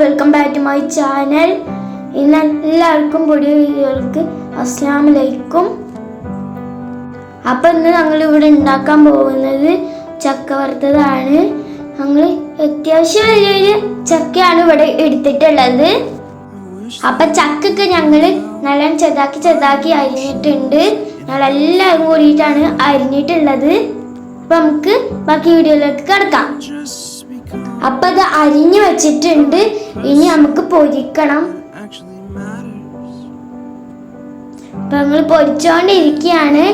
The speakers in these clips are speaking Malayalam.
Welcome back to my channel ഇന്ന് എല്ലാവർക്കും പുതിയ വീഡിയോകൾക്ക് അസ്ലാം ലൈക്കും അപ്പം ഇന്ന് ഞങ്ങൾ ഇവിടെ ഉണ്ടാക്കാൻ പോകുന്നത് ചക്ക വറുത്തതാണ്. ഞങ്ങൾ അത്യാവശ്യം വലിയൊരു ചക്കയാണ് ഇവിടെ എടുത്തിട്ടുള്ളത്. അപ്പൊ ചക്കൊക്കെ ഞങ്ങൾ നല്ല ചെറുതാക്കി ചെറുതാക്കി അരിഞ്ഞിട്ടുണ്ട്. ഞങ്ങൾ എല്ലാവരും കൂടിയിട്ടാണ് അരിഞ്ഞിട്ടുള്ളത്. അപ്പം നമുക്ക് ബാക്കി വീഡിയോയിലേക്ക് കിടക്കാം. അപ്പൊ അത് അരിഞ്ഞു വെച്ചിട്ടുണ്ട്. ഇനി നമുക്ക് പൊരിക്കണം. അപ്പൊ ഞങ്ങൾ പൊരിച്ചോണ്ടിരിക്കുകയാണ്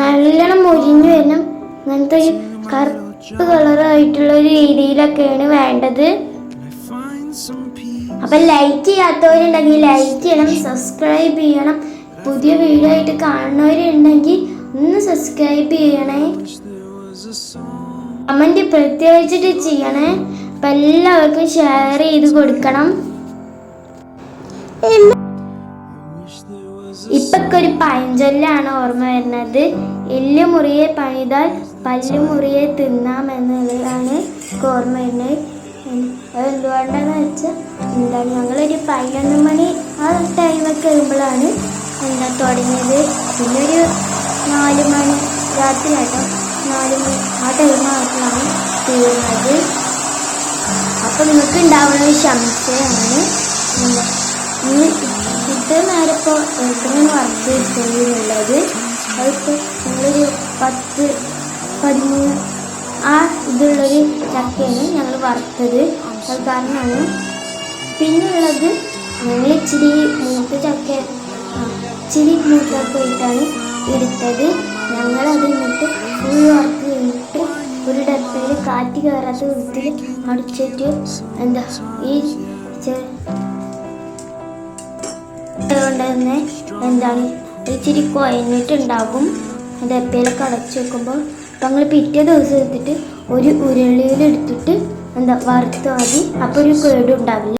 നല്ലോണം മുരിഞ്ഞു വരണം. അങ്ങനത്തെ ഒരു കറുപ്പ് കളറായിട്ടുള്ള ഒരു രീതിയിലൊക്കെയാണ് വേണ്ടത്. അപ്പൊ ലൈക്ക് ചെയ്യാത്തവരുണ്ടെങ്കിൽ ലൈക്ക് ചെയ്യണം സബ്സ്ക്രൈബ് ചെയ്യണം. പുതിയ വീഡിയോ ആയിട്ട് കാണുന്നവരുണ്ടെങ്കിൽ ഒന്ന് സബ്സ്ക്രൈബ് ചെയ്യണേ. കമന്റ് പ്രത്യേകിച്ചിട്ട് ചെയ്യണേ. അപ്പം എല്ലാവർക്കും ഷെയർ ചെയ്ത് കൊടുക്കണം. ഇപ്പൊക്കെ ഒരു പഴഞ്ചൊല്ലാണ് ഓർമ്മ വരുന്നത്. എല്ല് മുറിയെ പണിതാൽ പല്ല് മുറിയെ തിന്നാം എന്നുള്ളതാണ് ഓർമ്മ വരുന്നത്. ഉം, എന്തുകൊണ്ടാന്ന് വെച്ചാൽ എന്താ ഞങ്ങളൊരു പതിനൊന്ന് മണി ആ ടൈമൊക്കെ വരുമ്പോഴാണ് എന്താ തുടങ്ങിയത്. പിന്നെ ഒരു നാല് മണി രാത്രി ആട്ടോ. നാല് മണി ആ ടൈമായപ്പോഴാണ് തീരുന്നത്. അപ്പൊ നിങ്ങൾക്ക് ഉണ്ടാവുന്ന സംശയമാണ്. ഇത്ര നേരം ഇപ്പോൾ എത്രയാണ് വർക്ക് ചെയ്യുന്നുള്ളത് അതിപ്പോൾ ഞങ്ങളൊരു പത്ത് പതിമൂന്ന് ആ ഇതുള്ളൊരു ചക്കയാണ് ഞങ്ങൾ വറുത്തത്. അത് കാരണമാണ് പിന്നുള്ളത് ഞങ്ങൾ ഇച്ചിരി മൂത്ത ചക്ക ഇച്ചിരി മൂത്തൊക്കെ ആയിട്ടാണ് എടുത്തത്. ഞങ്ങളത് എന്നിട്ട് ഫുൾ വർക്ക് കാറ്റ് കയറാത്ത വിധത്തിൽ അടിച്ചിട്ട് എന്താ ഈ കൊണ്ട് തന്നെ എന്താണ്? ഇച്ചിരി കുഴഞ്ഞിട്ടുണ്ടാകും ഡപ്പയിലൊക്കെ അടച്ചു വെക്കുമ്പോൾ അപ്പം ഞങ്ങൾ പിറ്റേ ദിവസം എടുത്തിട്ട് ഒരു ഉരുളിയിൽ എടുത്തിട്ട് എന്താ വറുത്ത് മതി അപ്പോൾ ഒരു കേടും ഉണ്ടാവില്ല.